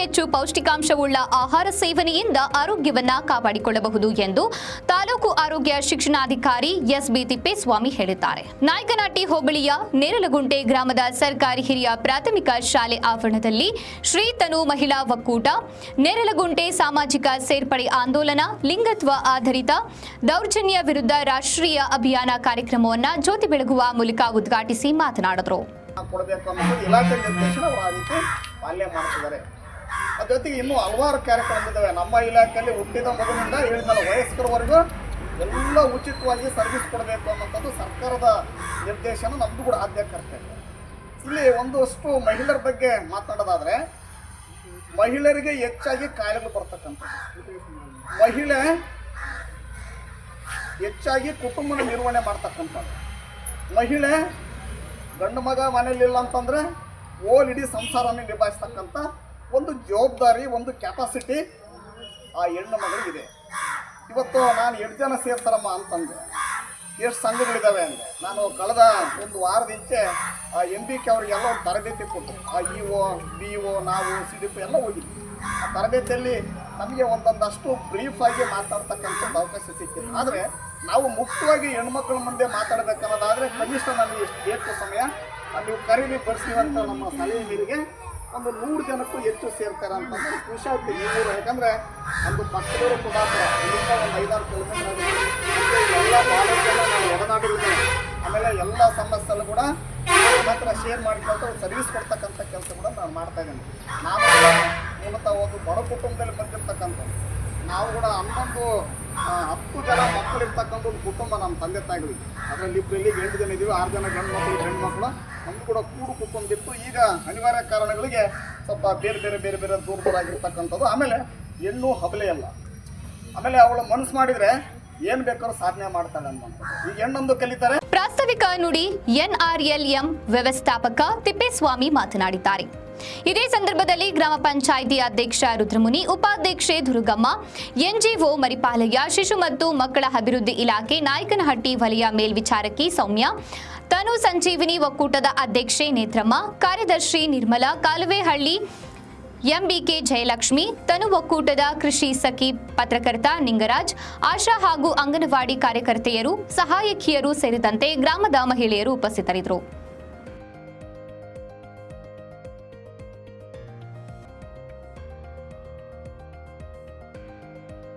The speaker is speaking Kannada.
ಹೆಚ್ಚು ಪೌಷ್ಟಿಕಾಂಶವುಳ್ಳ ಆಹಾರ ಸೇವನೆಯಿಂದ ಆರೋಗ್ಯವನ್ನ ಕಾಪಾಡಿಕೊಳ್ಳಬಹುದು ಎಂದು ತಾಲೂಕು ಆರೋಗ್ಯ ಶಿಕ್ಷಣಾಧಿಕಾರಿ ಎಸ್ ಬಿ ತಿಪ್ಪೇಸ್ವಾಮಿ ಹೇಳಿದ್ದಾರೆ. ನಾಯಕನಹಟ್ಟಿ ಹೋಬಳಿಯ ನೇರಲಗುಂಟೆ ಗ್ರಾಮದ ಸರ್ಕಾರಿ ಹಿರಿಯ ಪ್ರಾಥಮಿಕ ಶಾಲೆ ಆವರಣದಲ್ಲಿ ಶ್ರೀ ತನು ಮಹಿಳಾ ಒಕ್ಕೂಟ, ನೇರಲಗುಂಟೆ ಸಾಮಾಜಿಕ ಸೇರ್ಪಡೆ ಆಂದೋಲನ, ಲಿಂಗತ್ವ ಆಧಾರಿತ ದೌರ್ಜನ್ಯ ವಿರುದ್ಧ ರಾಷ್ಟ್ರೀಯ ಅಭಿಯಾನ ಕಾರ್ಯಕ್ರಮವನ್ನು ಜ್ಯೋತಿ ಬೆಳಗುವ ಮೂಲಕ ಉದ್ಘಾಟಿಸಿ ಮಾತನಾಡಿದರು. ಪಾಲನೆ ಮಾಡ್ತಿದ್ದಾರೆ ಜೊತೆಗೆ ಇನ್ನೂ ಹಲವಾರು ಕಾರ್ಯಕ್ರಮಗಳಿದ್ದಾವೆ ನಮ್ಮ ಇಲಾಖೆಯಲ್ಲಿ ಹುಟ್ಟಿದ ಮಗುವಿನಿಂದ ಹೇಳಿದಲ್ಲ ವಯಸ್ಕರವರೆಗೂ ಎಲ್ಲ ಉಚಿತವಾಗಿ ಸರ್ವಿಸ್ ಕೊಡಬೇಕು ಅನ್ನೋಂಥದ್ದು ಸರ್ಕಾರದ ನಿರ್ದೇಶನ ನಮ್ಮದು ಕೂಡ ಆದ್ಯ ಕರ್ತವ್ಯ. ಇಲ್ಲಿ ಒಂದಷ್ಟು ಮಹಿಳೆಯರ ಬಗ್ಗೆ ಮಾತಾಡೋದಾದರೆ, ಮಹಿಳೆಯರಿಗೆ ಹೆಚ್ಚಾಗಿ ಕಾಯಿಲೆಗಳು ಬರ್ತಕ್ಕಂಥದ್ದು. ಮಹಿಳೆ ಹೆಚ್ಚಾಗಿ ಕುಟುಂಬದ ನಿರ್ವಹಣೆ ಮಾಡ್ತಕ್ಕಂಥದ್ದು. ಮಹಿಳೆ ಗಂಡು ಮಗ ಮನೇಲಿಲ್ಲ ಅಂತಂದ್ರೆ ಓಲ್ ಇಡೀ ಸಂಸಾರನೇ ನಿಭಾಯಿಸ್ತಕ್ಕಂಥ ಒಂದು ಜವಾಬ್ದಾರಿ, ಒಂದು ಕೆಪಾಸಿಟಿ ಆ ಹೆಣ್ಣು ಮಗಳಿಗಿದೆ ಇವತ್ತು ನಾನು ಎಷ್ಟು ಜನ ಸೇರ್ತಾರಮ್ಮ ಅಂತಂದು ಎಷ್ಟು ಸಂಘಗಳಿದ್ದಾವೆ ಅಂದರೆ, ನಾನು ಕಳೆದ ಒಂದು ವಾರದ ಹಿಂಚೆ ಆ ಎಂ ಬಿ ಕೆ ಅವರಿಗೆಲ್ಲ ಒಂದು ತರಬೇತಿ ಕೊಟ್ಟರು ಆ ಇ ಒ ಬಿ ಒ ನಾವು ಸಿ ಡಿ ಪಿ ಎಲ್ಲ ಹೋಗಿದ್ವಿ. ಆ ತರಬೇತಿಯಲ್ಲಿ ನಮಗೆ ಒಂದೊಂದಷ್ಟು ಬ್ರೀಫಾಗಿ ಮಾತಾಡ್ತಕ್ಕಂಥದ್ದು ಅವಕಾಶ ಸಿಕ್ಕಿದೆ ಆದರೆ ನಾವು ಮುಕ್ತವಾಗಿ ಹೆಣ್ಮಕ್ಳ ಮುಂದೆ ಮಾತಾಡಬೇಕನ್ನೋದಾದರೆ ಕನಿಷ್ಠ ನನಗೆ ಎಷ್ಟು ಹೆಚ್ಚು ಸಮಯ ನೀವು ಕರೀಲಿ ಬರ್ತೀವಂತ ನಮ್ಮ ಸಲಹೆ ಮೇರೆಗೆ ಒಂದು ನೂರು ಜನಕ್ಕೂ ಹೆಚ್ಚು ಸೇರ್ತಾರೆ ಅಂತ ಖುಷಿ ಆಗುತ್ತೆ ಈ ಊರು ಯಾಕಂದರೆ ಒಂದು ಮಕ್ಕಳೂರು ಕೂಡ ಇಲ್ಲಿಂದ ಒಂದು ಐದಾರು ಕಿಲೋಮೀಟರ್ ಎಲ್ಲ ಜನ ನಾವು ಒಡನಾಡಿದ್ದೇವೆ ಆಮೇಲೆ ಎಲ್ಲ ಸಮಸ್ಯೆಲ್ಲೂ ಕೂಡ ಮಾತ್ರ ಶೇರ್ ಮಾಡಿಕೊಂಡು ಸರ್ವಿಸ್ ಕೊಡ್ತಕ್ಕಂಥ ಕೆಲಸ ಕೂಡ ನಾನು ಮಾಡ್ತಾ ಇದ್ದೀನಿ ನಾನು ಮೂಲತಃ ಒಂದು ಬಡ ಕುಟುಂಬದಲ್ಲಿ ಬಂದಿರ್ತಕ್ಕಂಥ ನಾವು ಕೂಡ ಹನ್ನೊಂದು ಹತ್ತು ಜನ ಮಕ್ಕಳು ಇರ್ತಕ್ಕಂಥ ಒಂದು ಕುಟುಂಬ ನಮ್ಮ ತಂದೆ ತಾಯಿಗಳಿಗೆ ಅದರಲ್ಲಿ ಇಬ್ಬರು ಇಲ್ಲಿ ಎಂಟು ಜನ ಇದ್ದೀವಿ, ಆರು ಜನ ಗಂಡು ಮಕ್ಕಳು ಹೆಣ್ಣು ಮಕ್ಕಳು. ನಮ್ದು ಕೂಡ ಕೂಡು ಕುಟುಂಬಿತ್ತು ಈಗ ಅನಿವಾರ್ಯ ಕಾರಣಗಳಿಗೆ ಸ್ವಲ್ಪ ಬೇರೆ ಬೇರೆ ಬೇರೆ ಬೇರೆ ದೂರ ದೂರ ಆಗಿರ್ತಕ್ಕಂಥದ್ದು. ಆಮೇಲೆ ಹೆಣ್ಣು ಹಬಲೆ ಅಲ್ಲ. ಆಮೇಲೆ ಅವಳು ಮನಸ್ಸು ಮಾಡಿದರೆ ಏನು ಬೇಕಾದ್ರೂ ಸಾಧನೆ ಮಾಡ್ತಾಳೆ ಈಗ ಹೆಣ್ಣೊಂದು ಕಲಿತಾರೆ. ಪ್ರಾಸ್ತಾವಿಕ ನುಡಿ ಎನ್ಆರ್ಎಲ್ಎಂ ವ್ಯವಸ್ಥಾಪಕ ತಿಪ್ಪೇಸ್ವಾಮಿ ಮಾತನಾಡಿದ್ದಾರೆ. ಇದೇ ಸಂದರ್ಭದಲ್ಲಿ ಗ್ರಾಮ ಪಂಚಾಯಿತಿ ಅಧ್ಯಕ್ಷ ರುದ್ರಮುನಿ, ಉಪಾಧ್ಯಕ್ಷೆ ದುರ್ಗಮ್ಮ, ಎನ್ಜಿಒ ಮರಿಪಾಲಯ್ಯ, ಶಿಶು ಮತ್ತು ಮಕ್ಕಳ ಅಭಿವೃದ್ಧಿ ಇಲಾಖೆ ನಾಯಕನಹಟ್ಟಿ ವಲಯ ಮೇಲ್ವಿಚಾರಕಿ ಸೌಮ್ಯ, ತನು ಸಂಜೀವಿನಿ ಒಕ್ಕೂಟದ ಅಧ್ಯಕ್ಷೆ ನೇತ್ರಮ್ಮ, ಕಾರ್ಯದರ್ಶಿ ನಿರ್ಮಲಾ, ಕಾಲುವೆಹಳ್ಳಿ ಎಂಬಿಕೆ ಜಯಲಕ್ಷ್ಮಿ, ತನು ಒಕ್ಕೂಟದ ಕೃಷಿ ಸಖಿ ಪತ್ರಕರ್ತ ನಿಂಗರಾಜ್, ಆಶಾ ಹಾಗೂ ಅಂಗನವಾಡಿ ಕಾರ್ಯಕರ್ತೆಯರು, ಸಹಾಯಕಿಯರು ಸೇರಿದಂತೆ ಗ್ರಾಮದ ಮಹಿಳೆಯರು ಉಪಸ್ಥಿತರಿದ್ದರು.